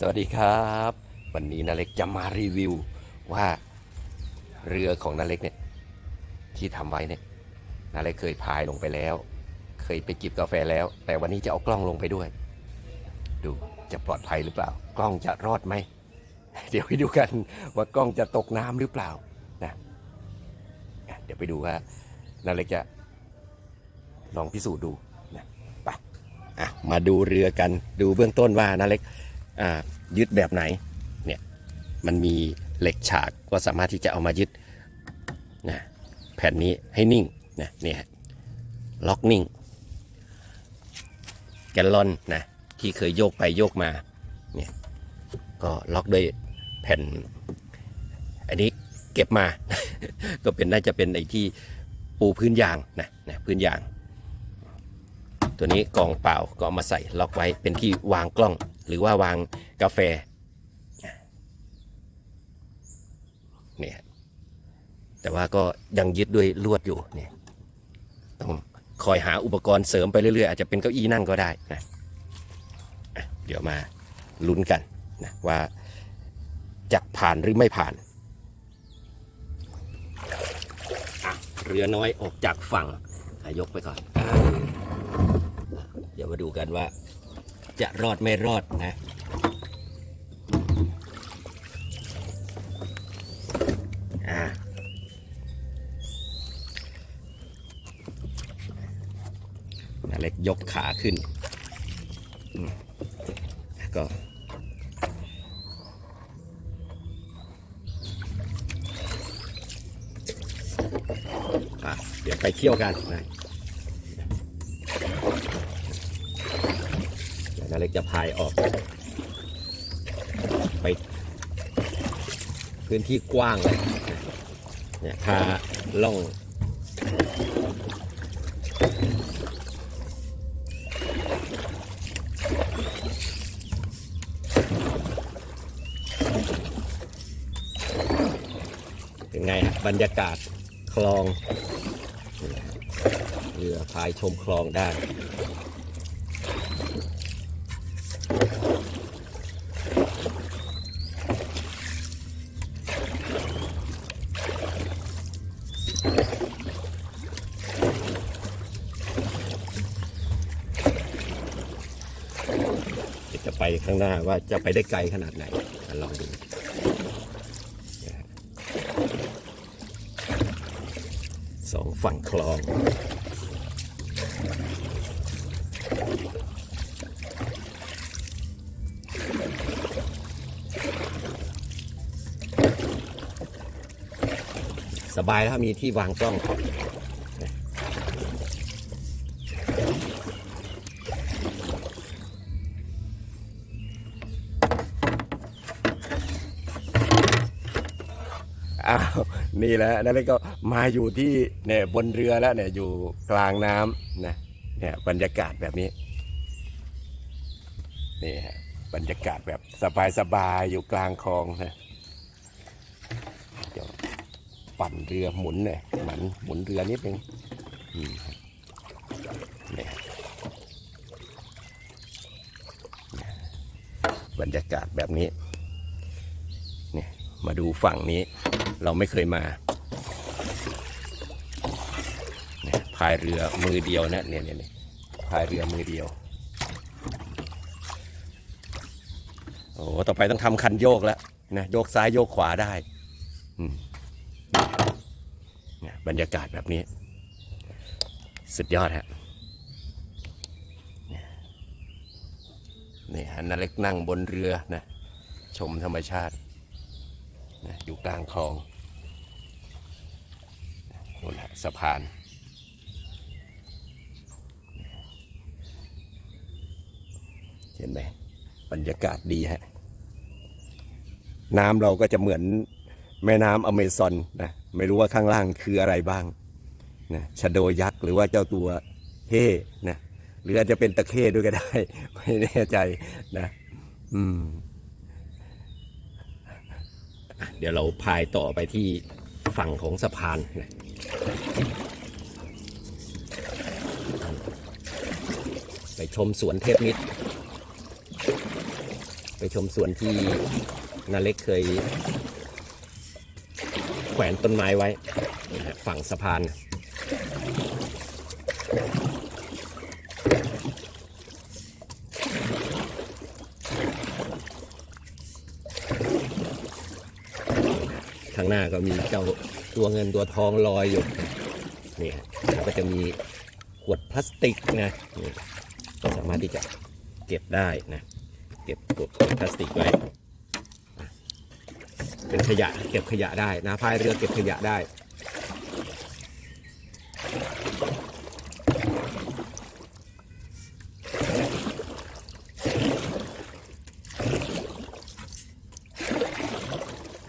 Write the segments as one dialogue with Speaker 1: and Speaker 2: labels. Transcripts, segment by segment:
Speaker 1: สวัสดีครับ วันนี้นาเล็กจะมารีวิวว่าเรือของนาเล็กเนี่ยที่ทำไว้เนี่ยนาเล็กเคยพายลงไปแล้ว เคยไปจิบกาแฟแล้ว แต่วันนี้จะเอากล้องลงไปด้วย ดูจะปลอดภัยหรือเปล่า กล้องจะรอดไหม เดี๋ยวไปดูกันว่ากล้องจะตกน้ำหรือเปล่านะเดี๋ยวไปดูว่านาเล็กจะลองพิสูจน์ดูนะไปอะมาดูเรือกันดูเบื้องต้นว่านาเล็ก ยึดแบบไหนเนี่ยมันมีเหล็กฉากก็สามารถที่จะเอามายึดนะแผ่นนี้ให้นิ่งนะเนี่ยล็อกนิ่งแกลลอนนะที่เคยโยกไปโยกมาเนี่ยก็ล็อกด้วยแผ่น อันนี้เก็บมา ก็เป็นน่าจะเป็นไอ้ที่ปูพื้นยางนะนะพื้นยาง ตัวนี้กองเปล่าก็เอามาใส่ล็อกไว้เป็นที่วางกล้อง หรือว่าวางกาแฟเนี่ยแต่ว่าก็ยังยึดด้วยลวดอยู่เนี่ยต้องคอยหาอุปกรณ์เสริมไปเรื่อยๆ อาจจะเป็นเก้าอี้นั่งก็ได้นะเดี๋ยวมาลุ้นกันนะว่าจะผ่านหรือไม่ผ่าน เรือน้อยออกจากฝั่งยกไปก่อน เดี๋ยวมาดูกันว่า จะรอดไม่รอดนะ อ่านาเล็กยกขาขึ้นแล้วก็เดี๋ยวไปเที่ยวกันนะเดี๋ยว นาเล็กจะพายออก ไปพื้นที่กว้างเลยเนี่ยพาล่องเป็นไงฮะบรรยากาศคลองเรือพายชมคลองได้ จะไปข้างหน้าว่าจะไปได้ไกลขนาดไหนลองดูสองฝั่งคลอง สบายแล้วมีที่วางกล้องอ้าวนี่แหละนั่นเลยก็มาอยู่ที่เนี่ยบนเรือแล้วเนี่ยอยู่กลางน้ำนะเนี่ยบรรยากาศแบบนี้นี่ฮะบรรยากาศแบบสบายๆอยู่กลางคลองนะ ปั่นเรือหมุนเนี่ยหมันหมุนเรือนิดนึงนี่บรรยากาศแบบนี้เนี่ยมาดูฝั่งนี้ เราไม่เคยมาพายเรือมือเดียวนะเนี่ยเนี่ยพายเรือมือเดียวโอ้ต่อไปต้องทำคันโยกแล้วนะโยกซ้ายโยกขวาได้ อืม บรรยากาศแบบนี้ สุดยอดฮะนี่ยนี่ฮะนาเล็กนั่งบนเรือนะชมธรรมชาตินะอยู่กลางคลองนู่นแหละสะพานเห็นไหมบรรยากาศดีฮะ น้ำเราก็จะเหมือน แม่น้ำอเมซอนนะไม่รู้ว่าข้างล่างคืออะไรบ้างนะชะโดยักษ์หรือว่าเจ้าตัวเฮ่นะหรืออาจจะเป็นตะเข้ด้วยก็ได้ ไม่แน่ใจนะอืมเดี๋ยวเราพายต่อไปที่ฝั่งของสะพานนะไปชมสวนเทพนิดไปชมสวนที่นาเล็กเคย แขวนต้นไม้ไว้ฝั่งสะพานข้างหน้าก็มีเจ้าตัวเงินตัวทองลอยอยู่นี่ฮะแล้วก็จะมีขวดพลาสติกนะก็สามารถที่จะเก็บได้นะ เก็บขวดพลาสติกไว้ เป็นขยะเก็บขยะได้นะพายเรือเก็บขยะได้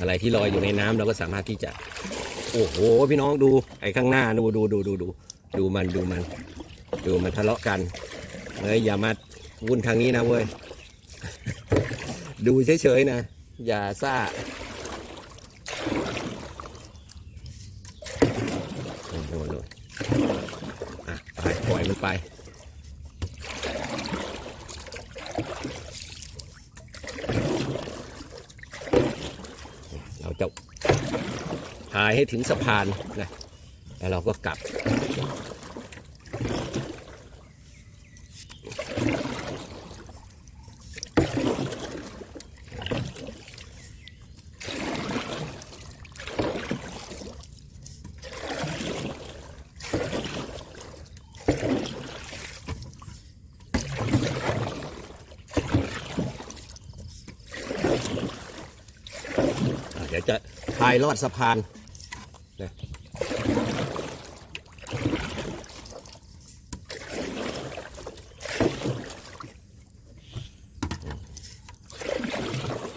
Speaker 1: อะไรที่ลอยอยู่ในน้ำเราก็สามารถที่จะ โอ้โห พี่น้องดูไอ้ข้างหน้าดูดูดูดูดูดูมันดูมัน ดูมันทะเลาะกันเฮ้ยอย่ามาวุ่นทางนี้นะเว้ย ดูเฉยๆนะ อย่าซ่าโอ้โหโน่นอะไปล่อยมันไป เราจะพายให้ถึงสะพานนะ แล้วเราก็กลับ ดี๋ยวจะพายลอดสะพานนะ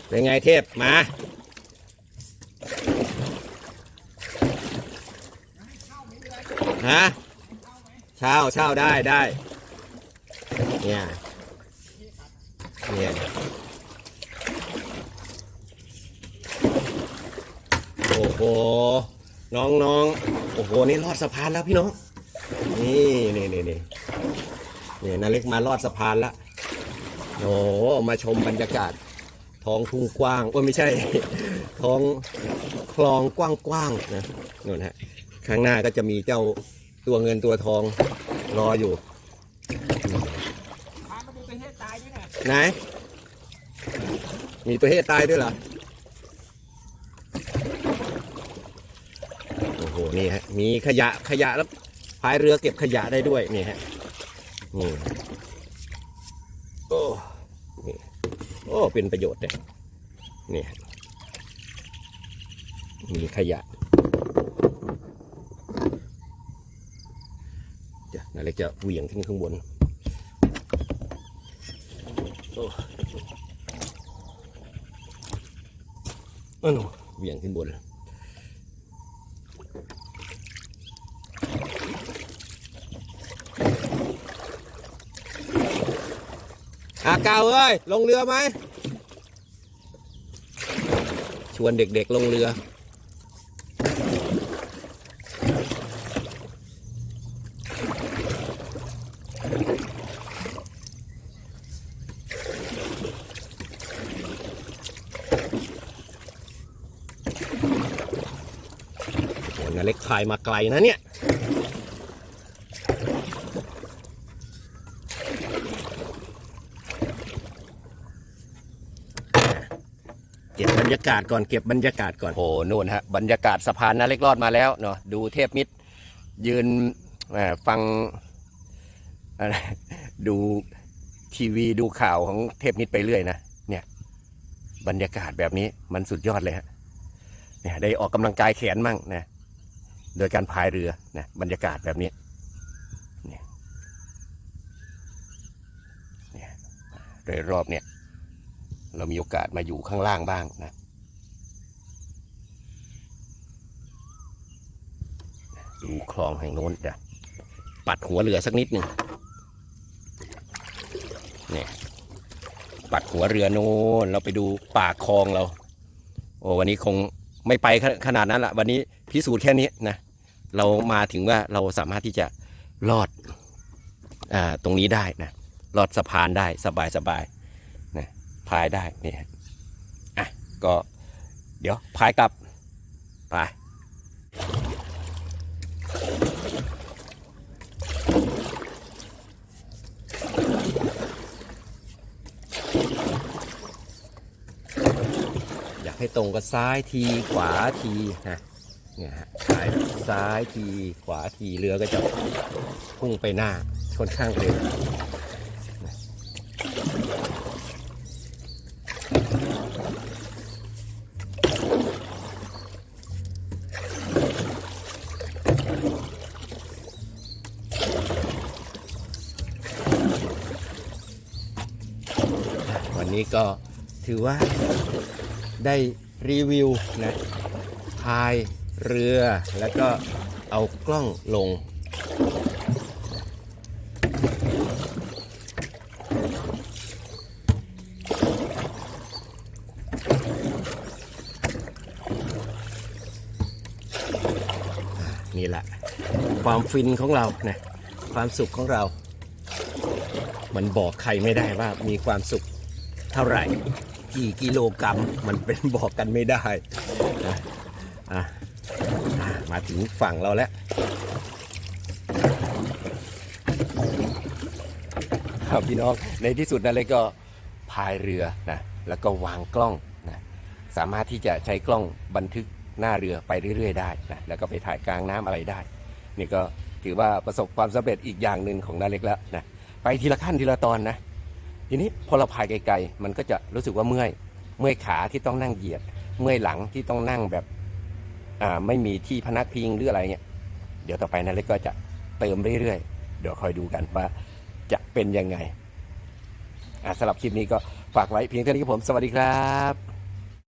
Speaker 1: เป็นไงเทพมาฮะเช่าเช่าได้ได้ เนี่ย เนี่ย โอ้โห น้องน้องโอ้โห นี่ลอดสะพานแล้วพี่น้อง นี่นี่นี่นี่นี่นาเล็กมาลอดสะพานล้วโอ้โหมาชมบรรยากาศ ท้องทุ่งกว้างโอ้ไม่ใช่ ท้องคลองกว้างๆนะนู่นฮะ ข้างหน้าก็จะมีเจ้าตัวเงินตัวทองรออยู่ไหน มีตัวเฮตายด้วยเหรอ โอ้โห นี่ฮะมีขยะขยะแล้วพายเรือเก็บขยะได้ด้วยนี่ฮะนี่โอ้นี่โอ้เป็นประโยชน์เลยนี่ฮะมีขยะเดี๋ยวนาเล็กจะเหวี่ยงขึ้นข้างบนโอ้อันนู้นเหวี่ยงขึ้นบน อาเก่าเอ้ยลงเรือไหม ชวนเด็กๆลงเรือโอ้นาเล็กพายมาไกลนะเนี่ย เก็บบ รรยากาศก่อนเก็บบรรยากาศก่อน โอ้นู่นฮะบรรยากาศสะพานนาเล็กรอดมาแล้วเนาะดูเทพมิตร ยืนฟังอะไรดูทีวีดูข่าวของเทพมิตรไปเรื่อยนะเนี่ย บรรยากาศแบบนี้มันสุดยอดเลยฮะเนี่ยได้ออกกำลังกายแขนมั่งนะโดยการพายเรือนะบรรยากาศแบบนี้เนี่ยโดยรอบเนี่ย เรามีโอกาสมาอยู่ข้างล่างบ้างนะดูคลองแห่งโน้นเดี๋ยวปัดหัวเรือสักนิดหนึ่งเนี่ยปัดหัวเรือโน้นเราไปดูปากคลองเรา โอ้วันนี้คงไม่ไปขนาดนั้นละวันนี้พิสูจน์แค่นี้นะเรามาถึงว่าเราสามารถที่จะลอดอ่าตรงนี้ได้นะลอดสะพานได้สบายสบาย พายได้เนี่ยอะก็เดี๋ยวพายกลับไปอยากให้ตรงกับซ้ายทีขวาทีนะเนี่ยฮะซ้ายซ้ายทีขวาทีเรือก็จะพุ่งไปหน้าค่อนข้างเร็ว นี้ก็ถือว่าได้รีวิวนะพายเรือแล้วก็เอากล้องลง นี่แหละ ความฟินของเรานะความสุขของเรา มันบอกใครไม่ได้ว่ามีความสุข ท่าไหร่ กี่กิโลกรัมมันเป็นบอกกันไม่ได้นะอะมาถึงฝั่งเราแล้วครับพี่น้องในที่สุดนั่นเลยก็พายเรือนะแล้วก็วางกล้องนะสามารถที่จะใช้กล้องบันทึกหน้าเรือไปเรื่อย ๆ ได้นะแล้วก็ไปถ่ายกลางน้ำอะไรได้ นี่ก็ถือว่าประสบความสำเร็จอีกอย่างหนึ่งของนาเล็กแล้วนะไปทีละขั้นทีละตอนนะ ทีนี้พอเราพายไกลๆมันก็จะรู้สึกว่าเมื่อยเมื่อยขาที่ต้องนั่งเหยียด เมื่อยหลังที่ต้องนั่งแบบอ่าไม่มีที่พนักพิงหรืออะไรเงี้ยเดี๋ยวต่อไปนาเล็กก็จะเติมเรื่อยๆเดี๋ยวคอยดูกันว่าจะเป็นยังไงสำหรับคลิปนี้ก็ฝากไว้เพียงเท่านี้ครับผมสวัสดีครับ